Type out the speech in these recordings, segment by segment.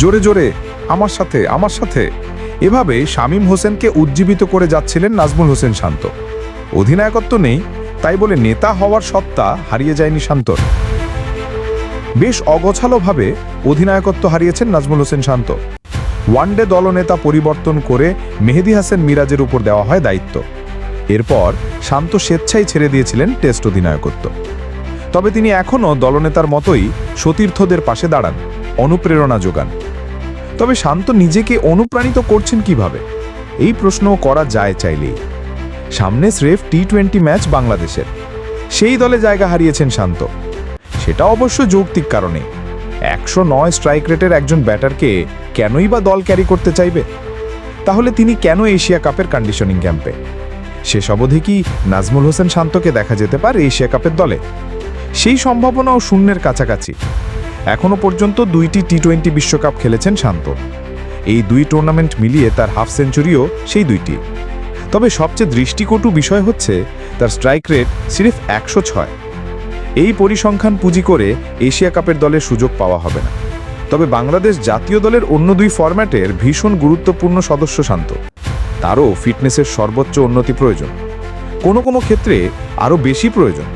জোরে জোরে, আমার সাথে আমার সাথে। এভাবে শামীম হোসেনকে উজ্জীবিত করে যাচ্ছিলেন নাজমুল হোসেন শান্ত। অধিনায়কত্ব নেই, তাই বলে নেতা হওয়ার সত্তা হারিয়ে যায়নি শান্তর। বেশ অগোছালোভাবে অধিনায়কত্ব হারিয়েছেন নাজমুল হোসেন শান্ত। ওয়ানডে দলনেতা পরিবর্তন করে মেহেদি হাসান মিরাজের উপর দেওয়া হয় দায়িত্ব। এরপর শান্ত স্বেচ্ছায় ছেড়ে দিয়েছিলেন টেস্ট অধিনায়কত্ব। তবে তিনি এখনও দলনেতার মতোই সতীর্থদের পাশে দাঁড়ান, অনুপ্রেরণা যোগান। তবে শান্ত নিজেকে অনুপ্রাণিত করছেন কীভাবে? এই প্রশ্নও করা যায় চাইলেই। সামনে স্রেফ টি টোয়েন্টি ম্যাচ বাংলাদেশের। সেই দলে জায়গা হারিয়েছেন শান্ত। সেটা অবশ্য যৌক্তিক কারণে। একশো নয় স্ট্রাইক রেটের একজন ব্যাটারকে কেনই বা দল ক্যারি করতে চাইবে? তাহলে তিনি কেন এশিয়া কাপের কন্ডিশনিং ক্যাম্পে শেষ অবধি কি নাজমুল হোসেন শান্তকে দেখা যেতে পারে এশিয়া কাপের দলে? সেই সম্ভাবনাও শূন্যের কাছাকাছি। এখনও পর্যন্ত দুইটি টি টোয়েন্টি বিশ্বকাপ খেলেছেন শান্ত। এই দুই টুর্নামেন্ট মিলিয়ে তার হাফ সেঞ্চুরিও সেই দুইটি। তবে সবচেয়ে দৃষ্টিকটু বিষয় হচ্ছে, তার স্ট্রাইক রেট সিরিফ একশো ছয়। এই পরিসংখ্যান পুঁজি করে এশিয়া কাপের দলের সুযোগ পাওয়া হবে না। তবে বাংলাদেশ জাতীয় দলের অন্য দুই ফরম্যাটের ভীষণ গুরুত্বপূর্ণ সদস্য শান্ত। তারও ফিটনেসের সর্বোচ্চ উন্নতি প্রয়োজন। কোনো কোনো ক্ষেত্রে আরও বেশি প্রয়োজন।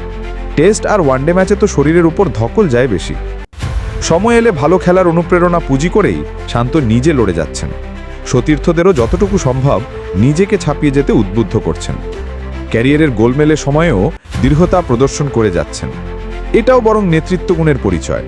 টেস্ট আর ওয়ানডে ম্যাচে তো শরীরের উপর ধকল যায় বেশি। সময় এলে ভালো খেলার অনুপ্রেরণা পুঁজি করেই শান্ত নিজে লড়ে যাচ্ছেন। সতীর্থদেরও যতটুকু সম্ভব নিজেকে ছাপিয়ে যেতে উদ্বুদ্ধ করছেন। ক্যারিয়ারের গোলমেলে সময়েও দৃঢ়তা প্রদর্শন করে যাচ্ছেন। এটাও বরং নেতৃত্বগুণের পরিচয়।